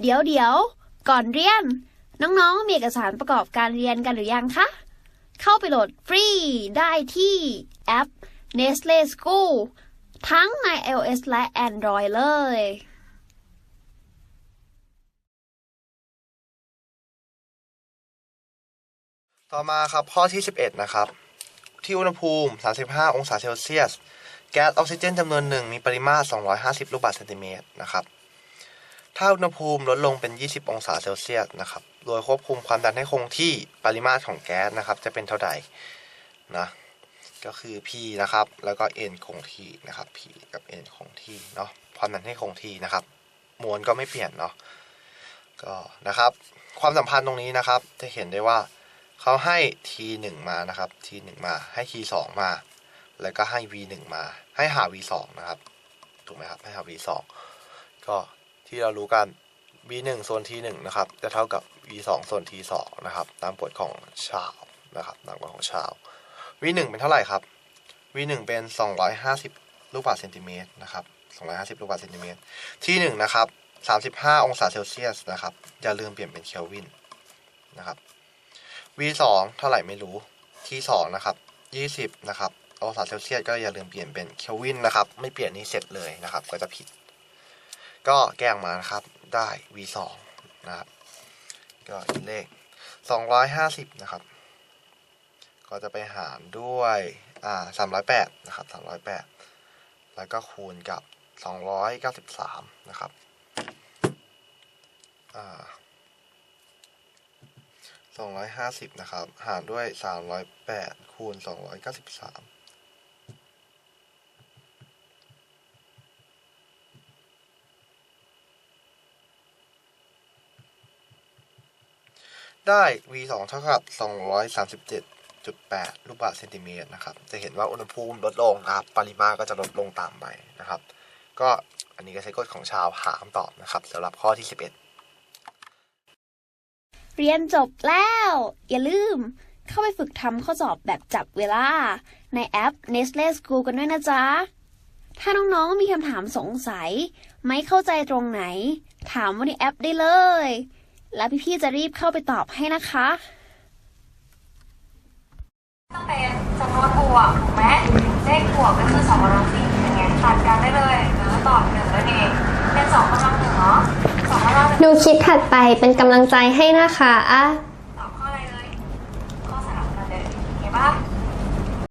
เดี๋ยวเดี๋ยวก่อนเรียน น้องๆ มีเอกสารประกอบการเรียนกันหรือยังคะ เข้าไปโหลดฟรีได้ที่แอป Nestle School ทั้งใน iOS และ Android เลยต่อมาครับข้อที่ 11 นะครับ ที่อุณหภูมิ 35 องศาเซลเซียส แก๊สออกซิเจนจำนวนหนึ่งมีปริมาตร 250 ลูกบาศก์เซนติเมตรนะครับ ถ้าอุณหภูมิลดลงเป็น 20 องศาเซลเซียสนะครับ โดยควบคุมความดันให้คงที่ปริมาตรของแก๊สนะครับ จะเป็นเท่าใดนะ ก็คือ P นะครับ แล้วก็ N คงที่นะครับ P กับ N คงที่เนาะ ความดันให้คงที่นะครับ มวลก็ไม่เปลี่ยนเนาะ ก็นะครับ ความสัมพันธ์ตรงนี้นะครับ จะเห็นได้ว่าเขาให้ t 1มานะครับ t 1มาให้ t 2มา แล้วก็ให้ v 1มา ให้หา v 2นะครับ ถูกไหมครับ ให้หา v 2ก็ ที่เรารู้กัน v 1 ส่วน t 1 นะครับ จะเท่ากับ v 2 ส่วน t 2 นะครับ ตามกฎของชาวนะครับตามกฎของชาว v 1 เป็นเท่าไหร่ครับ v 1 เป็น 250 ลูกบาศก์เซนติเมตรนะครับ 250 ลูกบาศก์เซนติเมตร t 1 นะครับ 35 องศาเซลเซียสนะครับ อย่าลืมเปลี่ยนเป็นเคลวินนะครับ v สองเท่าไหร่ไม่รู้ t สองนะครับยี่สิบนะครับ องศาเซลเซียสก็อย่าลืมเปลี่ยนเป็นเคลวินนะครับ ไม่เปลี่ยนนี่เสร็จเลยนะครับ ก็จะผิด ก็แก้ออกมานะครับได้ v2 นะครับ ก็เลข 250 นะครับ ก็จะไปหารด้วยอ่า308 นะครับ 308 แล้วก็คูณกับ 293 นะครับอ่า250 นะครับ หารด้วย 308 คูณ 293 ได้ v สองเท่ากับสองร้อยสามสิบเจ็ดจุดแปดลูกบาศก์เซนติเมตรนะครับ จะเห็นว่าอุณหภูมิลดลงนะครับ ปริมาตรก็จะลดลงตามไปนะครับ ก็อันนี้ก็ใช้กฎของชาวหาคำตอบนะครับสำหรับข้อที่สิบเอ็ดเรียนจบแล้ว อย่าลืมเข้าไปฝึกทำข้อสอบแบบจับเวลา ในแอป Nestle School กันด้วยนะจ๊ะ ถ้าน้องๆมีคำถามสงสัย ไม่เข้าใจตรงไหน ถามว่าในแอปได้เลย แล้วพี่ๆจะรีบเข้าไปตอบให้นะคะต้องเป็นจำนวนบวกถูกไหมเลขบวกก็คือสองกำลังสี่อย่างเงี้ยตัดกันได้เลยหรือตอบหนึ่งนั่นเองเป็นสองกำลังหนึ่งเนาะสองกำลังหนึ่งดูคลิปถัดไปเป็นกำลังใจให้นะคะ